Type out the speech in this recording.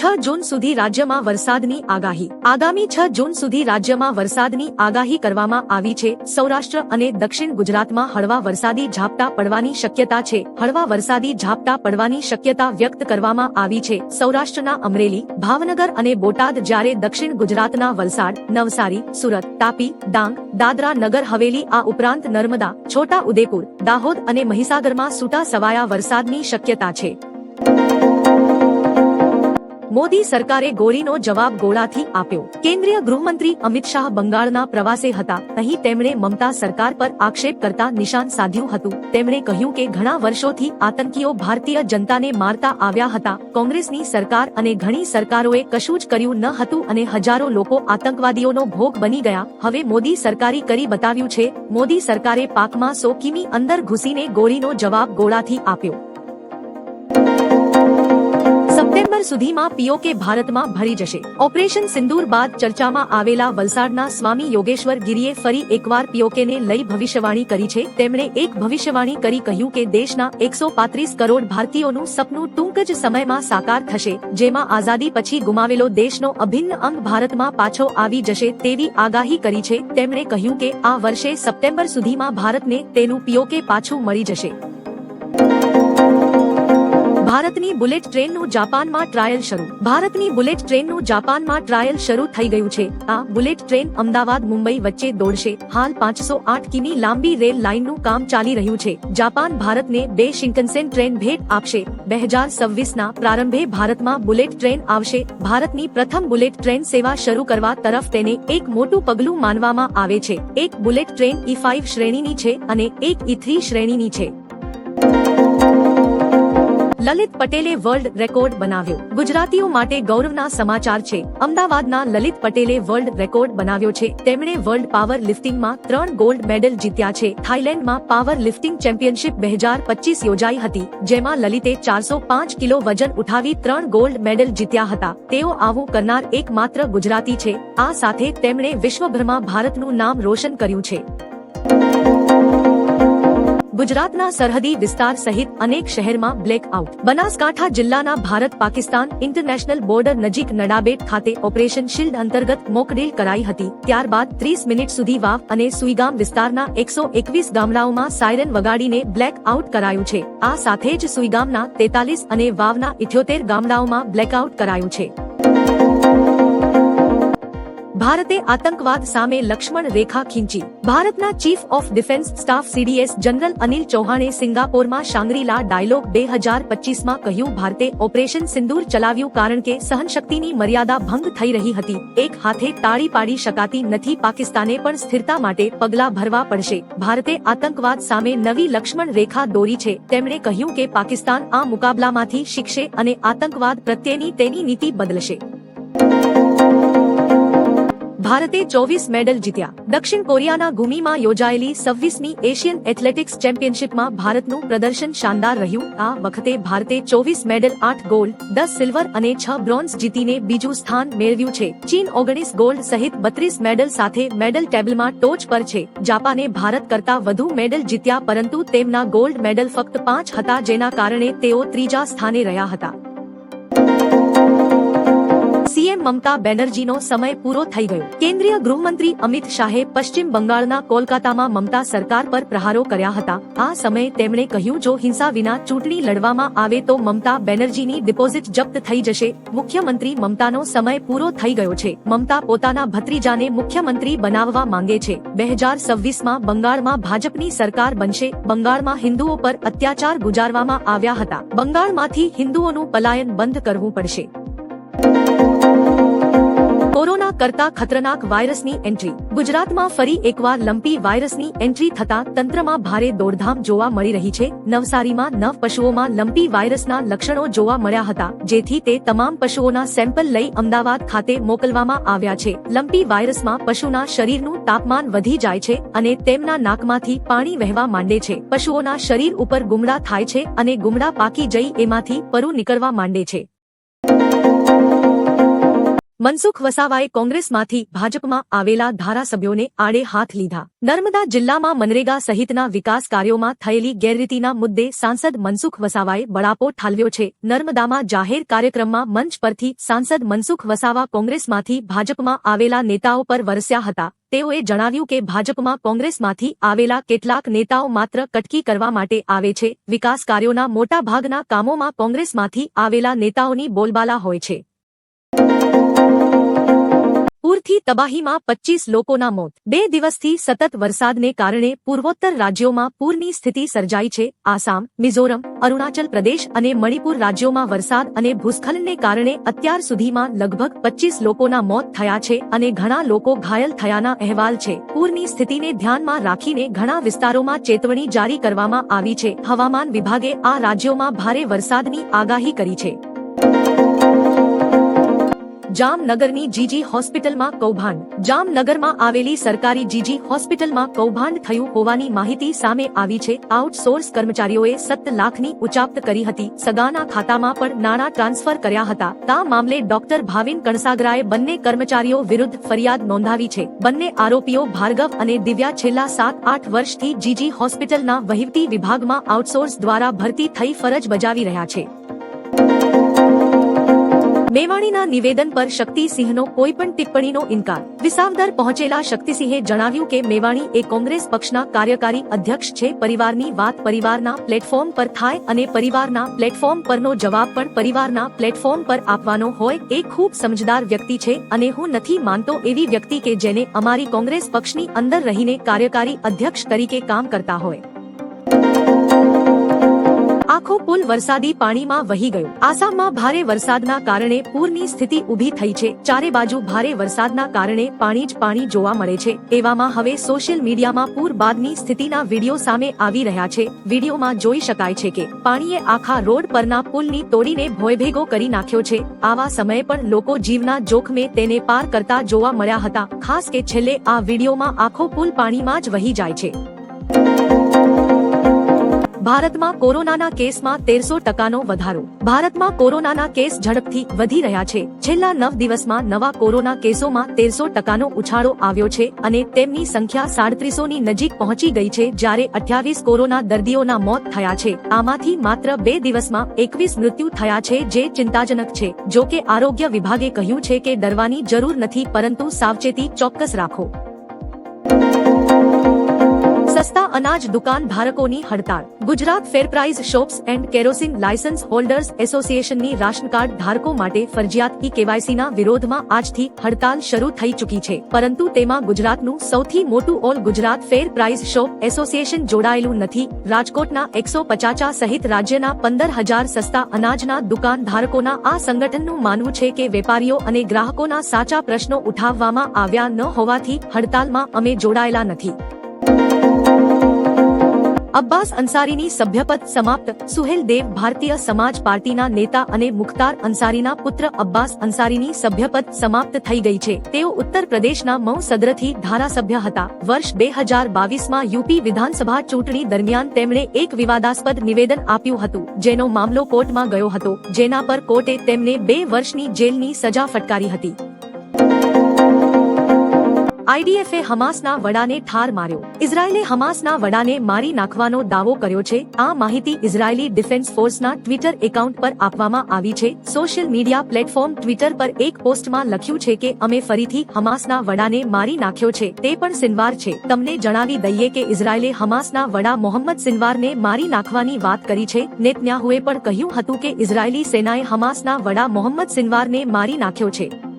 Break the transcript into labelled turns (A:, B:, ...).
A: છ જૂન સુધી રાજ્યમાં વરસાદની આગાહી. આગામી છ જૂન સુધી રાજ્યમાં વરસાદની આગાહી કરવામાં આવી છે. સૌરાષ્ટ્ર અને દક્ષિણ ગુજરાતમાં હળવા વરસાદી ઝાપટા પડવાની શક્યતા છે. હળવા વરસાદી ઝાપટા પડવાની શક્યતા વ્યક્ત કરવામાં આવી છે. સૌરાષ્ટ્રના અમરેલી, ભાવનગર અને બોટાદ જ્યારે દક્ષિણ ગુજરાતના વલસાડ, નવસારી, સુરત, તાપી, ડાંગ, દાદરા નગર, હવેલી, આ ઉપરાંત નર્મદા, છોટા ઉદેપુર, દાહોદ અને મહીસાગરમાં છૂટા સવાયા વરસાદની શક્યતા છે. મોદી સરકારે ગોળીનો જવાબ ગોળાથી આપ્યો. કેન્દ્રીય ગૃહમંત્રી અમિત શાહ બંગાળના પ્રવાસે હતા. અહીં તેમણે મમતા સરકાર પર આક્ષેપ કરતા નિશાન સાધ્યું હતું. તેમણે કહ્યું કે ઘણા વર્ષોથી આતંકીઓ ભારતીય જનતાને મારતા આવ્યા હતા. કોંગ્રેસની સરકાર અને ઘણી સરકારોએ કશું જ કર્યું ન હતું અને હજારો લોકો આતંકવાદીઓનો ભોગ બની ગયા. હવે મોદી સરકારી કરી બતાવ્યું છે. મોદી સરકારે પાકમાં સો કિમી અંદર ઘૂસીને ગોળીનો જવાબ ગોળાથી આપ્યો. સપ્ટેમ્બર સુધીમાં પીઓકે ભારતમાં ભરી જશે. ઓપરેશન સિંદૂર બાદ ચર્ચામાં આવેલા વલસાડના સ્વામી યોગેશ્વર ગિરીએ ફરી એકવાર પીઓકેને લઈ ભવિષ્યવાણી કરી છે. તેમણે એક ભવિષ્યવાણી કરી કહ્યું કે દેશના એકસો પાંત્રીસ કરોડ ભારતીયોનું સપનું ટૂંક જ સમયમાં સાકાર થશે, જેમાં આઝાદી પછી ગુમાવેલો દેશનો અભિન્ન અંગ ભારતમાં પાછો આવી જશે તેવી આગાહી કરી છે. તેમણે કહ્યું કે આ વર્ષે સપ્ટેમ્બર સુધીમાં ભારતને તેનું પીઓકે પાછું મળી જશે. ભારતની બુલેટ ટ્રેનનું જાપાનમાં ટ્રાયલ શરૂ. ભારતની બુલેટ ટ્રેનનું જાપાનમાં ટ્રાયલ શરૂ થઈ ગયું છે. આ બુલેટ ટ્રેન અમદાવાદ, મુંબઈ વચ્ચે દોડશે. હાલ પાંચસો આઠ કિમી લાંબી રેલ લાઇનનું કામ ચાલી રહ્યું છે. જાપાન ભારતને બે શિંકનસેન ટ્રેન ભેટ આપશે. બે હજાર સવ્વીસના પ્રારંભે ભારતમાં બુલેટ ટ્રેન આવશે. ભારતની પ્રથમ બુલેટ ટ્રેન સેવા શરૂ કરવા તરફ તેને એક મોટું પગલું માનવામાં આવે છે. એક બુલેટ ટ્રેન ઈ ફાઇવ શ્રેણીની છે અને એક ઈ થ્રી શ્રેણીની છે. લલિત પટેલે વર્લ્ડ રેકોર્ડ બનાવ્યો. ગુજરાતીઓ માટે ગૌરવના સમાચાર છે. અમદાવાદના લલિત પટેલે વર્લ્ડ રેકોર્ડ બનાવ્યો છે. તેમણે વર્લ્ડ પાવર લિફ્ટિંગમાં ત્રણ ગોલ્ડ મેડલ જીત્યા છે. થાઇલેન્ડમાં પાવર લિફ્ટિંગ ચેમ્પિયનશિપ બે હજાર પચીસ યોજાઈ હતી. જેમાં લલિતે ચારસો પાંચ કિલો વજન ઉઠાવી ત્રણ ગોલ્ડ મેડલ જીત્યા હતા. તેઓ આવું કરનાર એકમાત્ર ગુજરાતી છે. આ સાથે તેમણે વિશ્વભરમાં ભારતનું નામ રોશન કર્યું છે. ગુજરાતના સરહદી વિસ્તાર સહિત અનેક શહેરમાં બ્લેક આઉટ. બનાસકાંઠા જિલ્લાના ભારત પાકિસ્તાન ઇન્ટરનેશનલ બોર્ડર નજીક નડાબેટ ખાતે ઓપરેશન શિલ્ડ અંતર્ગત મોકડ્રીલ કરાઈ હતી. ત્યારબાદ ત્રીસ મિનિટ સુધી વાવ અને સુઈગામ વિસ્તારના એકસો એકવીસ ગામડાઓમાં સાયરન વગાડીને બ્લેક આઉટ કરાયું છે. આ સાથે જ સુઈગામના તેતાલીસ અને વાવના ઇઠ્યોતેર ગામડાઓમાં બ્લેકઆઉટ કરાયું છે. ભારતે આતંકવાદ સામે લક્ષ્મણ રેખા ખીંચી. ભારતના chief of defence staff CDS general Anil ચૌહાણે સિંગાપોરમાં શાંગ્રીલા ડાયલોગ બે હજાર પચીસમાં કહ્યું, ભારતે ઓપરેશન સિંદૂર ચલાવ્યું કારણ કે સહનશક્તિની મર્યાદા ભંગ થઈ રહી હતી. એક હાથે તાળી પાડી શકાતી નથી. પાકિસ્તાને પણ સ્થિરતા માટે પગલાં ભરવા પડશે. ભારતે આતંકવાદ સામે નવી લક્ષ્મણ રેખા દોરી છે. તેમણે કહ્યું કે પાકિસ્તાન આ મુકાબલામાંથી શીખશે અને આતંકવાદ પ્રત્યેની તેની નીતિ બદલશે. ભારતે ચોવીસ મેડલ જીત્યા. દક્ષિણ કોરિયાના ગુમીમાં યોજાયેલી સવ્વીસમી એશિયન એથ્લેટિક્સ ચેમ્પિયનશિપમાં ભારતનું પ્રદર્શન શાનદાર રહ્યું. આ વખતે ભારતે ચોવીસ મેડલ, આઠ ગોલ્ડ, દસ સિલ્વર અને છ બ્રોન્ઝ જીતીને બીજું સ્થાન મેળવ્યું છે. ચીન ઓગણીસ ગોલ્ડ સહિત બત્રીસ મેડલ સાથે મેડલ ટેબલમાં ટોચ પર છે. જાપાને ભારત કરતા વધુ મેડલ જીત્યા, પરંતુ તેમના ગોલ્ડ મેડલ ફક્ત પાંચ હતા, જેના કારણે તેઓ ત્રીજા સ્થાને રહ્યા હતા. સીએમ મમતા બેનર્જીનો સમય પૂરો થઈ ગયો. કેન્દ્રીય ગૃહમંત્રી અમિત શાહે પશ્ચિમ બંગાળના કોલકાતામાં મમતા સરકાર પર પ્રહારો કર્યા હતા. આ સમયે તેમણે કહ્યું, જો હિંસા વિના ચૂંટણી લડવામાં આવે તો મમતા બેનર્જીની ડિપોઝિટ જપ્ત થઈ જશે. મુખ્યમંત્રી મમતાનો સમય પૂરો થઈ ગયો છે. મમતા પોતાના ભત્રીજાને મુખ્યમંત્રી બનાવવા માંગે છે. બે હજાર સવ્વીસમાં બંગાળમાં ભાજપની સરકાર બનશે. બંગાળમાં હિન્દુઓ પર અત્યાચાર ગુજારવામાં આવ્યા હતા. બંગાળમાંથી હિન્દુઓનું પલાયન બંધ કરવું પડશે. કોરોના કરતા ખતરનાક વાયરસની એન્ટ્રી. ગુજરાતમાં ફરી એકવાર લંપી વાયરસની એન્ટ્રી થતા તંત્રમાં ભારે દોડધામ જોવા મળી રહી છે. નવસારીમાં નવ પશુઓમાં લંપી વાયરસના લક્ષણો જોવા મળ્યા હતા, જેથી તે તમામ પશુઓના સેમ્પલ લઈ અમદાવાદ ખાતે મોકલવામાં આવ્યા છે. લંપી વાયરસમાં પશુના શરીરનું તાપમાન વધી જાય છે અને તેમના નાકમાંથી પાણી વહેવા માંડે છે. પશુઓના શરીર ઉપર ગુમડા થાય છે અને ગુમડા પાકી જઈ એમાંથી પરુ નીકળવા માંડે છે. મનસુખ વસાવાએ કોંગ્રેસમાંથી ભાજપમાં આવેલા ધારાસભ્યોને આડે હાથ લીધા. નર્મદા જિલ્લામાં મનરેગા સહિતના વિકાસ કાર્યોમાં થયેલી ગેરરીતિના મુદ્દે સાંસદ મનસુખ વસાવાએ બળાપો ઠાલવ્યો છે. નર્મદામાં જાહેર કાર્યક્રમમાં મંચ પરથી સાંસદ મનસુખ વસાવા કોંગ્રેસમાંથી ભાજપમાં આવેલા નેતાઓ પર વરસ્યા હતા. તેઓએ જણાવ્યું કે ભાજપમાં કોંગ્રેસમાંથી આવેલા કેટલાક નેતાઓ માત્ર કટકી કરવા માટે આવે છે. વિકાસ કાર્યોના મોટા ભાગના કામોમાં કોંગ્રેસમાંથી આવેલા નેતાઓની બોલબાલા હોય છે. પૂરથી તબાહીમાં પચ્ચીસ લોકોના મોત. બે દિવસથી સતત વરસાદને કારણે પૂર્વોત્તર રાજ્યોમાં પૂરની સ્થિતિ સર્જાઈ છે. આસામ, મિઝોરમ, અરુણાચલ પ્રદેશ અને મણિપુર રાજ્યોમાં વરસાદ અને ભૂસ્ખલનને કારણે અત્યાર સુધીમાં લગભગ પચ્ચીસ લોકોના મોત થયા છે અને ઘણા લોકો ઘાયલ થયાના અહેવાલ છે. પૂરની સ્થિતિને ધ્યાનમાં રાખીને ઘણા વિસ્તારોમાં ચેતવણી જારી કરવામાં આવી છે. હવામાન વિભાગે આ રાજ્યોમાં ભારે વરસાદની આગાહી કરી છે. જામનગરની જીજી હોસ્પિટલમાં કૌભાંડ. જામનગરમાં આવેલી સરકારી જીજી હોસ્પિટલમાં કૌભાંડ થયું હોવાની માહિતી સામે આવી છે. આઉટસોર્સ કર્મચારીઓએ સત્ત લાખની ઉચાપ્ત કરી હતી. સગાના ખાતામાં પણ નાણાં ટ્રાન્સફર કર્યા હતા. તા મામલે ડોક્ટર ભાવિન કણસાગરાએ બંને કર્મચારીઓ વિરુદ્ધ ફરિયાદ નોંધાવી છે. બંને આરોપીઓ ભાર્ગવ અને દિવ્યા છેલ્લા સાત આઠ વર્ષથી જીજી હોસ્પિટલના વહીવટી વિભાગમાં આઉટસોર્સ દ્વારા ભરતી થઈ ફરજ બજાવી રહ્યા છે. મેવાણીના નિવેદન પર શક્તિસિંહનો કોઈ પણ ટિપ્પણીનો ઇનકાર. વિસાવદર પહોંચેલા શક્તિસિંહે જણાવ્યું કે મેવાણી એ કોંગ્રેસ પક્ષના કાર્યકારી અધ્યક્ષ છે. પરિવારની વાત પરિવારના પ્લેટફોર્મ પર થાય અને પરિવારના પ્લેટફોર્મ પરનો જવાબ પણ પરિવારના પ્લેટફોર્મ પર આપવાનો હોય એ ખૂબ સમજદાર વ્યક્તિ છે અને હું નથી માનતો એવી વ્યક્તિ કે જેને અમારી કોંગ્રેસ પક્ષની અંદર રહીને કાર્યકારી અધ્યક્ષ તરીકે કામ કરતા હોય. આખો પુલ વરસાદી પાણીમાં વહી ગયો. આસામમાં ભારે વરસાદના કારણે પૂરની સ્થિતિ ઊભી થઈ છે. ચારે બાજુ ભારે વરસાદના કારણે પાણી જ પાણી જોવા મળે છે. એવામાં હવે સોશિયલ મીડિયામાં પૂર બાદની સ્થિતિના વીડિયો સામે આવી રહ્યા છે. વિડીયોમાં જોઈ શકાય છે કે પાણીએ આખા રોડ પરના પુલની તોડીને ભોયભેગો કરી નાખ્યો છે. આવા સમયે પણ લોકો જીવના જોખમે તેને પાર કરતા જોવા મળ્યા હતા. ખાસ કે છેલ્લે આ વિડીયોમાં આખો પુલ પાણીમાં જ વહી જાય છે. ભારતમાં કોરોનાના કેસમાં તેરસો ટકાનો વધારો. ભારતમાં કોરોનાના કેસ ઝડપથી વધી રહ્યા છે. છેલ્લા નવ દિવસમાં નવા કોરોના કેસોમાં તેરસો ટકાનો ઉછાળો આવ્યો છે અને તેમની સંખ્યા સાડત્રીસો ની નજીક પહોંચી ગઈ છે જ્યારે અઠ્યાવીસ કોરોના દર્દીઓના મોત થયા છે. આમાંથી માત્ર બે દિવસમાં એકવીસ મૃત્યુ થયા છે જે ચિંતાજનક છે. જો કે આરોગ્ય વિભાગે કહ્યું છે કે ડરવાની જરૂર નથી પરંતુ સાવચેતી ચોક્કસ રાખો. સસ્તા અનાજ દુકાન ધારકોની હડતાળ. Gujarat fair price shops and kerosene licence holders એસોસિએશનની ration card ધારકો માટે ફરજિયાત ઈ કેવાયસીના વિરોધમાં આજથી હડતાલ શરૂ થઈ ચૂકી છે. પરંતુ તેમાં ગુજરાતનું સૌથી મોટું all Gujarat fair price shop association જોડાયેલું નથી. રાજકોટના એકસો પચાચા સહિત રાજ્યના પંદર હજાર સસ્તા અનાજના દુકાન ધારકોના આ સંગઠનનું માનવું છે કે વેપારીઓ અને ગ્રાહકોના સાચા પ્રશ્નો ઉઠાવવામાં આવ્યા ન હોવાથી હડતાલમાં અમે જોડાયેલા નથી. અબ્બાસ અંસારીની સભ્યપદ સમાપ્ત. સુહેલ દેવ ભારતીય સમાજ પાર્ટીના નેતા અને મુખ્તાર અંસારીના પુત્ર અબ્બાસ અંસારીની સભ્યપદ સમાપ્ત થઈ ગઈ છે. તેઓ ઉત્તર પ્રદેશના મઉ સદરથી ધારાસભ્ય હતા. વર્ષ બે હજાર બાવીસમાં યુપી વિધાનસભા ચૂંટણી દરમિયાન તેમણે એક વિવાદાસ્પદ નિવેદન આપ્યું હતું, જેનો મામલો કોર્ટમાં ગયો હતો. જેના પર કોર્ટે તેમને બે વર્ષની જેલની સજા ફટકારી હતી. આઈડીએફે હમાસના વડાને ઠાર માર્યો. ઇઝરાયેલે હમાસના વડાને મારી નાખવાનો દાવો કર્યો છે. આ માહિતી ઇઝરાયેલી ડિફેન્સ ફોર્સના ટ્વિટર એકાઉન્ટ પર આપવામાં આવી છે. સોશિયલ મીડિયા પ્લેટફોર્મ ટ્વિટર પર એક પોસ્ટમાં લખ્યું છે કે, અમે ફરીથી હમાસના વડાને મારી નાખ્યો છે. તે પણ સિનવાર છે. તમને જણાવી દઈએ કે ઇઝરાયેલે હમાસના વડા મોહમ્મદ સિનવારને મારી નાખવાની વાત કરી છે. નેતન્યાહુએ પણ કહ્યું હતું કે, ઇઝરાયેલી સેનાએ હમાસના વડા મોહમ્મદ સિનવારને મારી નાખ્યો છે.